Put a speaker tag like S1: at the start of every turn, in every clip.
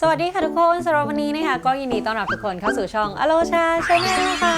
S1: สวัสดีค่ะทุกคนสำหรับวันนี้นะคะก็ยินดีต้อนรับทุกคนเข้าสู่ช่องอโลชาชาแนลค่ะ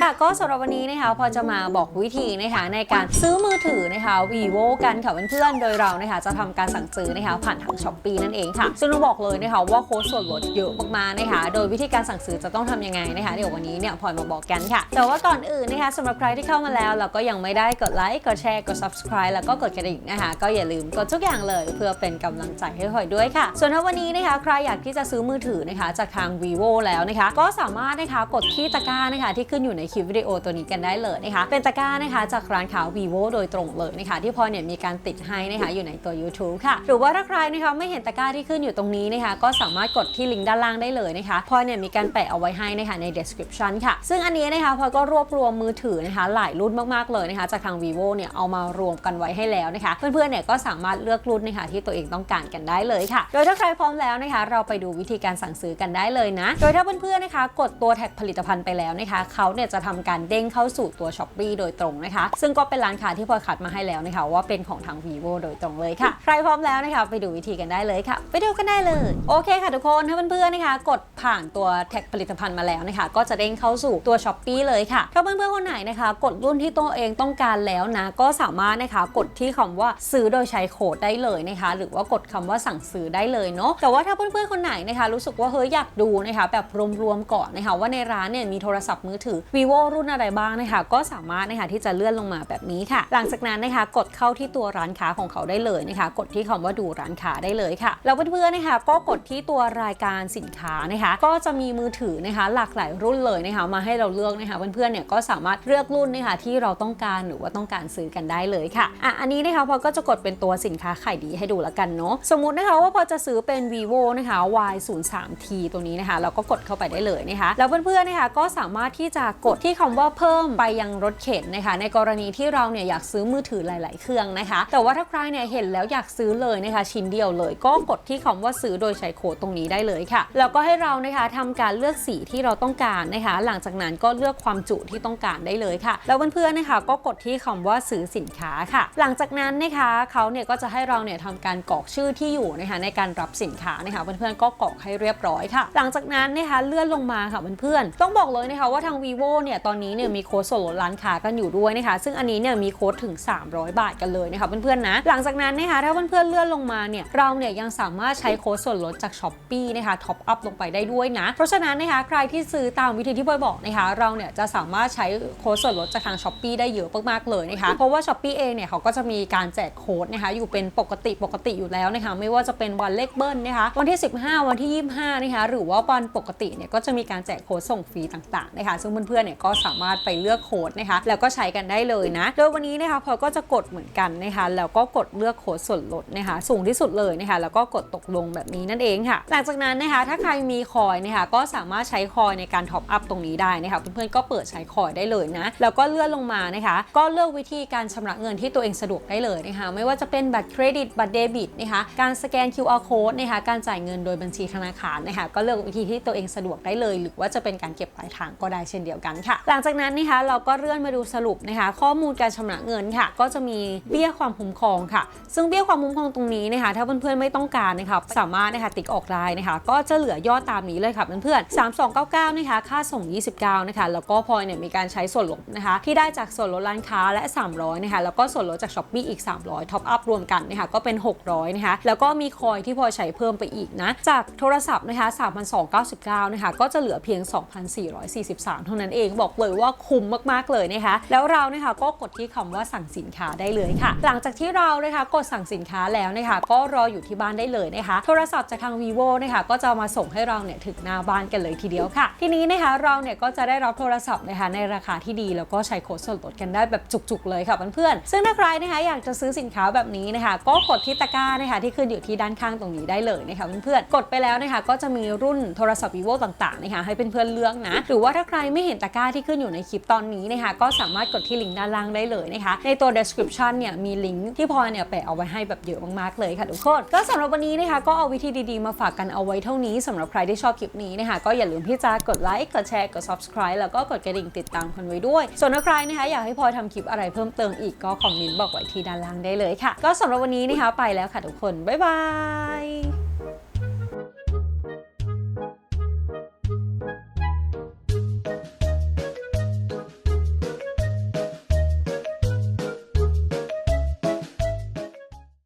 S1: ค่ะก็สำหรับวันนี้นะคะพอจะมาบอกวิธีนะคะในการซื้อมือถือนะคะ vivo กันค่ะเพื่อนๆ โดยเรานะคะจะทำการสั่งซื้อนะคะผ่านทางช้อปปีนั่นเองค่ะ ซึ่งต้องบอกเลยนะคะว่าโค้ดส่วนลดเยอะมากๆนะคะ โดยวิธีการสั่งซื้อจะต้องทำยังไงนะคะเดี๋ยววันนี้เนี่ยพลอยมาบอกกันค่ะ แต่ว่าก่อนอื่นนะคะสำหรับใครที่เข้ามาแล้วเราก็ยังไม่ได้กดไลค์กดแชร์กด subscribe แล้วก็กดกระดิ่งนะคะ ก็อย่าลืมกดทุกอย่างเลยเพื่อเป็นกำลังใจให้พลอยด้วยค่ะ ส่วนถ้าวันนี้นะคะใครอยากที่จะซื้อมือถือนะคะจากทาง vivo แล้วนะคะ ก็สามารถนะคะกดที่ตะกร้านะคะที่ขึ้นอยู่ในคลิปวิดีโอตัวนี้กันได้เลยนะคะ เป็นตะกร้านะคะจากร้านค้า vivo โดยตรงเลยนะคะที่พอเนี่ยมีการติดให้นะคะอยู่ในตัว YouTube ค่ะ หรือว่าถ้าใครนะคะไม่เห็นตะกร้าที่ขึ้นอยู่ตรงนี้นะคะก็สามารถกดที่ลิงก์ด้านล่างได้เลยนะคะพอเนี่ยมีการแปะเอาไว้ให้นะคะใน description ค่ะ ซึ่งอันนี้นะคะพอก็รวบรวมมือถือนะคะหลายรุ่นมากๆเลยนะคะจากทาง vivo เนี่ยเอามารวมกันไว้ให้แล้วนะคะ เพื่อนๆเนี่ยก็สามารถเลือกรุ่นนะคะที่ตัวเองต้องการกันได้เลยค่ะ โดยถ้าใครพร้อมแล้วนะคะ เราไปดูวิธีการสั่งซื้อกันได้เลยนะ โดยถ้าเพื่อนๆนะคะ กดตัวแท็กผลิตภัณฑ์ไปแล้วนะคะเขาเนี่ยจะทำการเด้งเข้าสู่ตัว s h อ p e e โดยตรงนะคะ ซึ่งก็เป็นร้านค้าที่พลอยคัดมาให้แล้วนะคะว่าเป็นของทาง vivo โดยตรงเลยค่ะ ใครพร้อมแล้วนะคะไปดูวิธีกันได้เลยค่ะ ไปดูกันได้เลย โอเคค่ะทุกคนถ้าเพื่อนๆนะคะ กดผ่านตัวแท็กผลิตภัณฑ์มาแล้วนะคะ ก็จะเด้งเข้าสู่ตัว s h อ p e e เลยค่ะ ถ้าเพื่อนๆคนไหนนะคะ กดรุ่นที่ตัวเองต้องการแล้วนะ ก็สามารถนะคะกดที่คำว่าซื้อโดยใช้โค้ดได้เลยนะคะ หรือว่ากดคำว่าสั่งซื้อได้เลยเนาะแต่ว่าถ้าเพื่อนๆคนไหนนะคะ รู้สึกว่าเฮ้ยอยากดูนะคะ แบบรวมๆก่อนนะคะว่าในร้านเนี่ยมีโทรศัพท์มือถือ vivo รุ่นอะไรบ้างนะคะ ก็สามารถนะคะที่จะเลื่อนลงมาแบบนี้ค่ะ หลังจากนั้นนะคะกดเข้าที่ตัวร้านค้าของเขาได้เลยนะคะ กดที่คำว่าดูร้านค้าได้เลยค่ะ แล้วเพื่อนๆนะคะก็กดที่ตัวรายการสินค้านะคะ ก็จะมีมือถือนะคะ หลากหลายรุ่นเลยนะคะ มาให้เราเลือกนะคะ เพื่อนๆเนี่ยก็สามารถเลือกรุ่นนะคะที่เราต้องการหรือว่าต้องการซื้อกันได้เลยค่ะอะอันนี้นะคะพอก็จะกดเป็นตัวสินค้าขายดีให้ดูแล้วกันเนาะสมมุตินะคะว่าพอจะซื้อเป็น vivo นะคะ y 0 3 t ตัวนี้นะคะเราก็กดเข้าไปได้เลยนะคะ แล้วเพื่อนๆนะคะก็สามารถที่จะกดที่คำว่าเพิ่มไปยังรถเข็นนะคะ ในกรณีที่เราเนี่ยอยากซื้อมือถือหลาย ๆ เครื่องนะคะ แต่ว่าถ้าใครเนี่ยเห็นแล้วอยากซื้อเลยนะคะ ชิ้นเดียวเลย ก็กดที่คำว่าซื้อโดยใช้โค้ดตรงนี้ได้เลยค่ะ แล้วก็ให้เรานะคะทำการเลือกสีที่เราต้องการนะคะ หลังจากนั้นก็เลือกความจุที่ต้องการได้เลยค่ะ แล้วเพื่อนๆนะคะก็กดที่คำว่าซื้อสินค้าค่ะ หลังจากนั้นนะคะเขาเนี่ยก็จะให้เราเนี่ยทำการกรอกชื่อที่อยู่นะคะในการรับสินค้านะคะเพื่อนๆก็กรอกให้เรียบร้อยค่ะ หลังจากนั้นนะคะเลื่อนลงมาค่ะเพื่อนๆต้องบอกเลยนะคะว่าทาง vivo เนี่ยตอนนี้เนี่ยมีโค้ดส่วนลดร้านค้ากันอยู่ด้วยนะคะ ซึ่งอันนี้เนี่ยมีโค้ดถึง300 บาทกันเลยนะคะเพื่อนๆนะ หลังจากนั้นนะคะถ้าเพื่อนๆเลื่อนลงมาเนี่ยเราเนี่ยยังสามารถใช้โค้ดส่วนลดจาก s h อ p e e นะคะท็อปอัพลงไปได้ด้วยนะ เพราะฉะนั้นนะคะใครที่ซื้อตามวิธีที่พลอยบอกนะคะเราเนี่ยจะสามารถใช้โค้ดส่วนลดจากทาง s h อ p e e ได้เยอะมากๆเลยนะคะเพราะว่า s h อ p e e เองเนี่ยเขาก็จะมีการแจกโค้ดนะคะอยู่เป็นปกติปกติอยู่แล้วนะคะไม่ว่าจะเป็นวันเลขเบิ้ลนะคะวันที่ 15 วันที่ 25นะคะหรือว่าวันปกติเนี่ยก็จะมีการแจกโค้ดส่งฟรีต่างๆนะคะซึ่งเพื่อนๆเนี่ยก็สามารถไปเลือกโค้ดนะคะแล้วก็ใช้กันได้เลยนะโดยวันนี้นะคะพอก็จะกดเหมือนกันนะคะแล้วก็กดเลือกโค้ดส่วนลดนะคะสูงที่สุดเลยนะคะแล้วก็กดตกลงแบบนี้นั่นเองค่ะ หลังจากนั้นนะคะถ้าใครมีคอยนะคะก็สามารถใช้คอยในการท็อปอัพตรงนี้ได้นะคะเพื่อนๆก็เปิดใช้คอยได้เลยนะแล้วก็เลื่อนลงมานะคะ ก็เลือกวิธีการชำระเงินที่ตัวเองสะดวกได้เลยนะคะไม่ว่าจะเป็นบัตรเครดิตบัตรเดบิตนะคะการสแกน QR code นะคะการจ่ายเงินโดยบัญชีธนาคารนะคะก็เลือกวิธีที่ตัวเองสะดวกได้เลย หรือว่าจะเป็นการเก็บปลายทางก็ได้เช่นเดียวกันค่ะ หลังจากนั้นนะคะเราก็เลื่อนมาดูสรุปนะคะ ข้อมูลการชำระเงินค่ะ ก็จะมีเบี้ยความคุ้มครองค่ะ ซึ่งเบี้ยความคุ้มครองตรงนี้นะคะถ้าเพื่อนๆไม่ต้องการนะคะสามารถนะคะติ๊กออกได้นะคะ ก็จะเหลือยอดตามนี้เลยค่ะเพื่อนๆ3299นะคะค่าส่ง 29นะคะแล้วก็พลอยเนี่ยมีการใช้ส่วนลดนะคะที่ได้จากส่วนลดร้านค้าและ 300นะคะแล้วก็ส่วนลดจากช้อปปี้อีก 300ท็อปอัพรวมกันนะคะก็เป็น 600นะคะแล้วก็มีคอยที่พลอยใช้เพิ่มไปอีกนะจากโทรศัพท์นะคะ3,299นะคะก็จะเหลือเพียง 2,443 เท่านั้นเองบอกเลยว่าคุ้มมากๆเลยนะคะแล้วเรานะคะก็กดที่คำว่าสั่งสินค้าได้เลยค่ะ หลังจากที่เรานะคะกดสั่งสินค้าแล้วนะคะ ก็รออยู่ที่บ้านได้เลยนะคะ โทรศัพท์จากทาง vivo นะคะก็จะมาส่งให้เราเนี่ยถึงหน้าบ้านกันเลยทีเดียวค่ะ ทีนี้นะคะเราเนี่ยก็จะได้รับโทรศัพท์นะคะในราคาที่ดีแล้วก็ใช้โค้ดส่วนลดกันได้แบบจุกๆเลยค่ะเพื่อนๆซึ่งถ้าใครนะคะอยากจะซื้อสินค้าแบบนี้นะคะ ก็กดที่ตะกร้านะคะที่ขึ้นอยู่ที่ด้านข้างตรงนี้ได้เลยนะคะเพื่อนๆกดไปแล้วนะคะก็จะมีรุ่นโทรศัพท์ vivo ต่างๆนะคะให้เพื่อนๆเลือกนะ หรือว่าถ้าใครไม่เห็นตะกร้าที่ขึ้นอยู่ในคลิปตอนนี้นะคะก็สามารถกดที่ลิงก์ด้านล่างได้เลยนะคะในตัว description เนี่ยมีลิงก์ที่พลอยเนี่ยแปะเอาไว้ให้แบบเยอะมากๆเลยค่ะทุกคนก็สำหรับวันนี้นะคะก็เอาวิธีดีๆมาฝากกันเอาไว้เท่านี้สำหรับใครที่ชอบคลิปนี้นะคะก็อย่าลืมที่จะกดไลค์กดแชร์กด subscribe แล้วก็กดกระดิ่งติดตามกันไว้ด้วย ส่วนถ้าใครนะคะอยากให้พลอยทำคลิปอะไรเพิ่มเติมอีกก็คอมเมนต์บอกไว้ที่ด้านล่างได้เลยค่ะ ก็สำหรับวันนี้นะคะไปแล้วค่ะทุกคน บ๊ายบาย